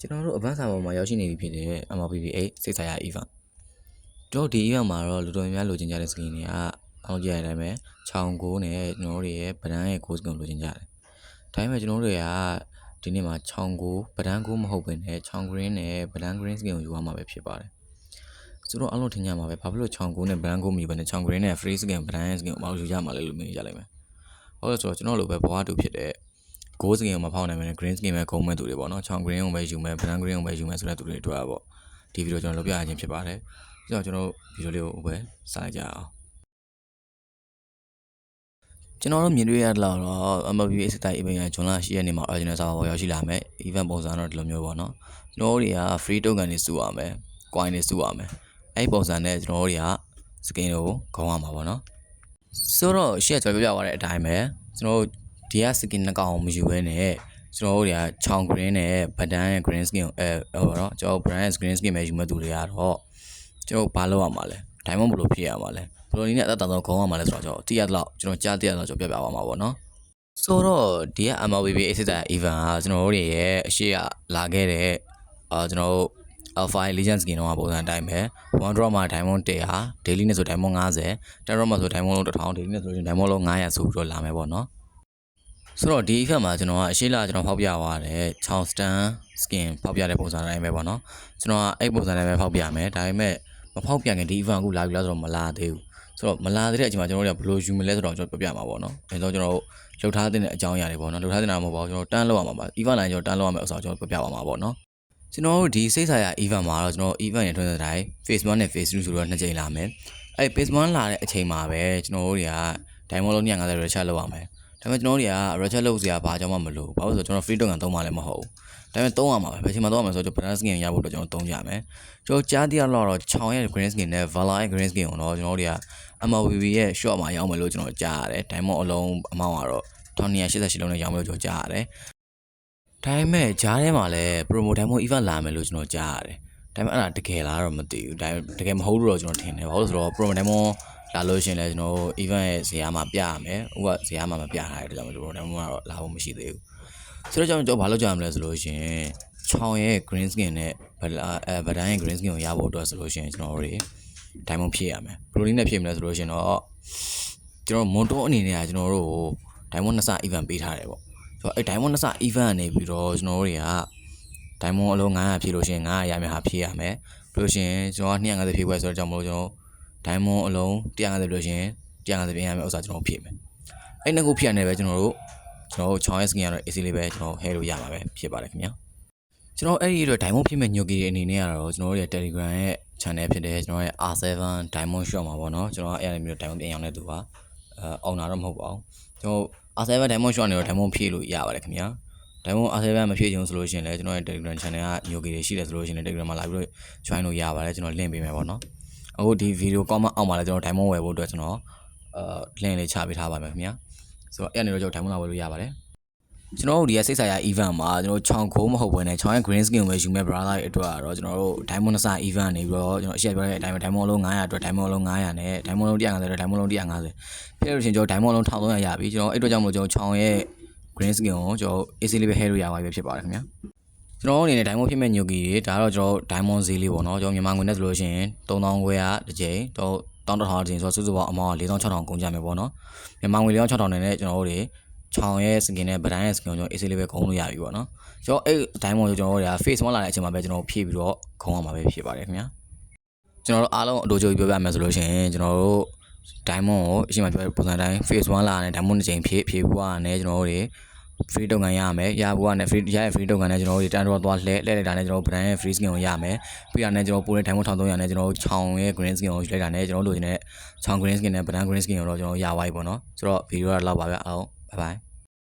ကျွန်တော်တို့အပန်းစာပေါ်မှာရောက်ရှိနေပြီဖြစ်တဲ့ MLPP8 စိတ်ဆိုင်ရာ event ကျွန်တော်ဒီ event မှာတော့လူတော်များများလိုချင်ကြတဲ့ skin တွေကအောင်းကြရတဲ့အတိုင်းပဲခြောင်ကိုနဲ့ကျွန်တော်တို့ရဲ့ဗဒန်းရဲ့ goal skin ကိုလိုချင်ကြတယ်။ဒါပေမဲ့ကျွန်တော်တို့တွေကဒီနေ့မှာခြောင်ကိုဗဒန်းကိုမဟုတ်ဘဲနဲ့ခြောင် green နဲ့ဗဒန်း green skin ကိုယူရမှာပဲဖြစ်ပါတယ်။ဆိုတော့အလုံးထင်ကြမှာပဲဘာဖြစ်လို့ခြောင်ကိုနဲ့ဗဒန်းကိုမယူဘဲနဲ့ခြောင် green နဲ့ free skin ဗဒန်းရဲ့ skin ကိုမအောင်ယူကြမှာလဲလို့မြင်ကြလိမ့်မယ်။ဟုတ်လို့ဆိုတော့ကျွန်တော်လိုပဲဘဝတူဖြစ်တဲ့ gold skin ကိုမဖောက်နိုင်မယ် green skin ပဲဂုံးမဲ့သူတွေပေါ့နော်ချောင် green ကိုပဲယူမယ် brown green ကိုပဲယူမယ်ဆိုတဲ့သူတွေအတွက်ပေါ့ဒီဗီဒီယိုကျွန်တော်လုပ်ပြရခြင်းဖြစ်ပါတယ်ဆိုတော့ကျွန်တော်ဗီဒီယိုလေးကိုပဲစလိုက်ကြအောင်ကျွန်တော်တို့မြင်တွေ့ရတဲ့လောက်တော့ MLB အစ်တိုင် event ရဂျွန်လ10ရက်နေ့မှာ original server ပေါ်ရောက်ရှိလာမယ် event ပုံစံတော့ဒီလိုမျိုးပေါ့နော်ကျွန်တော်တို့တွေက free token တွေစုရမယ် coin တွေစုရမယ်အဲ့ဒီပုံစံနဲ့ကျွန်တော်တို့တွေက skin ကိုဂုံးရမှာပေါ့နော်ဆိုတော့ရှေ့ကျွန်တော်ပြောပြသွားတဲ့အတိုင်းပဲကျွန်တော်တို့ ဒီက skin နှစ်ကောင်မယူဘဲနဲ့ကျွန်တော်တို့တွေကချောင် green နဲ့ဗဒန်းရဲ့ green skin ကိုအဲဟိုတော့ကျွန်တော် brand ရဲ့ green skin ပဲယူမဲ့သူတွေကတော့ကျွန်တော်ဘာလုပ်ရမှာလဲ diamond ဘယ်လိုဖြည့်ရမှာလဲဘယ်လိုနည်းနဲ့အသက်တောင်ဆုံးခေါင်းရမှာလဲဆိုတော့ကျွန်တော်တိရတော့ကျွန်တော်ကြားတိရတော့ကျွန်တော်ပြပြပါမှာပေါ့နော်ဆိုတော့ဒီက MLBB Exeter event ကကျွန်တော်တို့တွေရဲ့အရှိရလာခဲ့တဲ့အာကျွန်တော်တို့ Alpha Legends skin တော့ပုံစံအတိုင်းပဲ one draw မှာ diamond 100 daily နဲ့ဆို diamond 50 ten draw မှာဆို diamond လုံး1000 daily နဲ့ဆိုရင် diamond လုံး900ဆိုပြီးတော့လာမယ်ပေါ့နော် ဆိုတော့ဒီ event မှာကျွန်တော်ကအရှိလာကျွန်တော်ဖောက်ပြသွားတယ်ချောင်း stand skin ဖောက်ပြတဲ့ပုံစံတိုင်းပဲပေါ့နော်ကျွန်တော်ကအဲ့ပုံစံတိုင်းပဲဖောက်ပြမယ်ဒါပေမဲ့မဖောက်ပြခင်ဒီ event ကိုလာပြီလားဆိုတော့မလာသေးဘူးဆိုတော့မလာသေးတဲ့အချိန်မှာကျွန်တော်တို့ကဘယ်လိုယူမလဲဆိုတော့ကျွန်တော်ပြပြမှာပေါ့နော်အဲဆိုကျွန်တော်တို့လှုပ်ထားတဲ့အကြောင်းအရာတွေပေါ့နော်လှုပ်ထားတဲ့နာမဟုတ်ပါဘူးကျွန်တော်တန်းလောက်ရမှာပါ event လိုက်ကျွန်တော်တန်းလောက်ရမယ်ဥစ္စာကျွန်တော်ပြပြပါမှာပေါ့နော်ကျွန်တော်တို့ဒီစိတ်ဆိုင်ရာ event မှာတော့ကျွန်တော် event ရထွန်းတဲ့တိုင်း phase 1နဲ့ phase 2ဆိုတော့နှစ်ကြိမ်လာမယ်အဲ့ phase 1လာတဲ့အချိန်မှာပဲကျွန်တော်တို့တွေက diamond လုံး250 recharge လုပ်ရမယ် ဒါပေမဲ့ကျွန်တော်တို့တွေက recharge လုပ်စရာဘာကြောင့်မှမလိုဘူးဘာလို့လဲဆိုတော့ကျွန်တော် free token သုံးမှလည်းမဟုတ်ဘူးဒါပေမဲ့သုံးရမှာပဲဘယ်ချိန်မှာသုံးရမှာဆိုတော့ brand skin ရဖို့အတွက်ကျွန်တော်သုံးကြမယ်ကျွန်တော်ကြားသိရတော့ချောင်းရဲ့ green skin နဲ့ vala ရဲ့ green skin ကိုတော့ကျွန်တော်တို့တွေက MLBB ရဲ့ shop မှာရောင်းမယ်လို့ကျွန်တော်ကြားရတယ် diamond အလုံးအမောင်းကတော့1288လုံးနဲ့ရောင်းမယ်လို့ကျွန်တော်ကြားရတယ်ဒါပေမဲ့ဂျားထဲမှာလည်း promo diamond event လာမယ်လို့ကျွန်တော်ကြားရတယ်ဒါပေမဲ့အဲ့ဒါတကယ်လားတော့မသိဘူးဒါတကယ်မဟုတ်လို့တော့ကျွန်တော်ထင်တယ်ဘာလို့လဲဆိုတော့ promo diamond လာလို့ရှရင်လဲကျွန်တော်တို့ event ရဲ့ဇာတ်မှာပြရမယ်။ဥကဇာတ်မှာမပြထားတဲ့အတွက်ကြောင့်ကျွန်တော်တို့ကတော့လာဖို့မရှိသေးဘူး။ဆိုတော့ကျွန်တော်ဘာလုပ်ကြမလဲဆိုလို့ရှရင်ချောင်းရဲ့ green skin နဲ့ဗလာအဲဗဒန်းရဲ့ green skin ကိုရဖို့အတွက်ဆိုလို့ရှရင်ကျွန်တော်တို့တွေ diamond ဖြည့်ရမယ်။ protein နဲ့ဖြည့်မလဲဆိုလို့ရှရင်တော့ကျွန်တော်မွန်တိုးအနေနဲ့ကကျွန်တော်တို့ကို diamond နှစ်ဆ event ပေးထားတယ်ပေါ့။ဆိုတော့အဲ diamond နှစ်ဆ event ကနေပြီးတော့ကျွန်တော်တို့တွေက diamond အလုံး900ဖြည့်လို့ရှရင်900ရမယ်ဟာဖြည့်ရမယ်။ပြီးလို့ရှရင်ကျွန်တော်က250ဖြည့်ခွဲဆိုတော့ကြောင့်မလို့ကျွန်တော် diamond အလုံး150လို့ရှရင်150ပြင်ရမယ်ဥစ္စာကျွန်တော်ဖြည့်မယ်အဲ့နှစ်ခုဖြည့်ရတယ်ပဲကျွန်တော်တို့ကျွန်တော်တို့ချောင်းရဲ့ skin ကတော့ AC လေးပဲကျွန်တော် hair လို့ရမှာပဲဖြစ်ပါတယ်ခင်ဗျာကျွန်တော်အဲ့ဒီအတွက် diamond ဖြည့်မဲ့ညိုကီအနေနဲ့ကတော့ကျွန်တော်တို့ရဲ့ Telegram ရဲ့ channel ဖြစ်တယ်ကျွန်တော်ရဲ့ R7 diamond shop မှာပေါ့နော်ကျွန်တော်အဲ့အရာမျိုး diamond ပြန်ရောင်းတဲ့သူပါအဲအောင်တာတော့မဟုတ်ပါဘူးကျွန်တော် R7 diamond shop နေတော့ diamond ဖြည့်လို့ရပါတယ်ခင်ဗျာ diamond R7 မဖြည့်ချင်ဆိုလို့ရှိရင်လည်းကျွန်တော်ရဲ့ Telegram channel ကညိုကီတွေရှိတယ်ဆိုလို့ရှိရင် Telegram မှာလာပြီးတော့ join လို့ရပါတယ်ကျွန်တော် link ပေးမယ်ပေါ့နော် အခုဒီဗီဒီယို comment အောက်မှာလည်းကျွန်တော် diamond ဝယ်ဖို့အတွက်ကျွန်တော်အာ link လေးချပေးထားပါမယ်ခင်ဗျာဆိုတော့အဲ့အနေနဲ့ကျွန်တော် diamond လာဝယ်လို့ရပါတယ်ကျွန်တော်တို့ဒီကစိတ်ဆိုင်ရာ event မှာကျွန်တော်ချောင်းခိုးမဟုတ်ဘဲနဲ့ချောင်းရဲ့ green skin ကိုပဲယူမဲ့ brother တွေအတွက်ကတော့ကျွန်တော်တို့ diamond နှစ်စ event နေပြီးတော့ကျွန်တော်အရှိပြောတဲ့အတိုင်းပဲ diamond လုံး900အတွက် diamond လုံး900နဲ့ diamond လုံး150အတွက် diamond လုံး150ဖြစ်လို့ရှင်ကျွန်တော် diamond လုံး1300ရပြီကျွန်တော်အဲ့အတွက်ကြောင့်မို့ကျွန်တော်ချောင်းရဲ့ green skin ကိုကျွန်တော် AC လေးပဲ hair လို့ရပါပြီဖြစ်ပါတယ်ခင်ဗျာ ကျွန်တော်အနေနဲ့ diamond ဖြစ်မဲ့ညိုကီတွေဒါတော့ကျွန်တော် diamond ဈေးလေးပေါ့နော်ကျွန်တော်မြန်မာငွေနဲ့ဆိုလို့ရှိရင်3000ခွဲကတစ်ကြိမ်တော့တောင်းတထောင်တစ်ကြိမ်ဆိုတော့စုစုပေါင်းအမောင်း4600ကုန်ကြမယ်ပေါ့နော်မြန်မာငွေ4600နဲ့ကျွန်တော်တို့တွေချောင်းရဲ့ skin နဲ့ဗဒန်းရဲ့ skin ကိုကျွန်တော် AC လေးပဲခုံးလို့ရပြီပေါ့နော်ကျွန်တော်အဲ့ diamond ကိုကျွန်တော်တို့တွေက face 1လာတဲ့အချိန်မှာပဲကျွန်တော်ဖြည့်ပြီးတော့ခုံးအောင်မှာပဲဖြစ်ပါတယ်ခင်ဗျာကျွန်တော်တို့အားလုံးအတူတူပြောပြမယ်ဆိုလို့ရှိရင်ကျွန်တော်တို့ diamond ကိုအချိန်မှပြောတဲ့ပုံစံတိုင်း face 1လာတဲ့ diamond တစ်ချိန်ဖြည့်ဖြည့်ဖို့ကနေကျွန်တော်တို့တွေ free တုံကန်ရမယ်ရဖို့ကနေ free ရရဲ့ free တုံကန်နဲ့ကျွန်တော်တို့တန်တော်သွားလှဲလှဲလိုက်တာနဲ့ကျွန်တော် brand ရဲ့ free skin ကိုရမယ်ပြီးတာနဲ့ကျွန်တော်ပိုးတဲ့ diamond 1300နဲ့ကျွန်တော်ချောင်းရဲ့ green skin ကိုယူလိုက်တာနဲ့ကျွန်တော်လိုချင်တဲ့ချောင်း green skin နဲ့ brand green skin ကိုတော့ကျွန်တော်ရသွားပြီပေါ့နော်ဆိုတော့ video ကတော့လောက်ပါပဲအောင် bye bye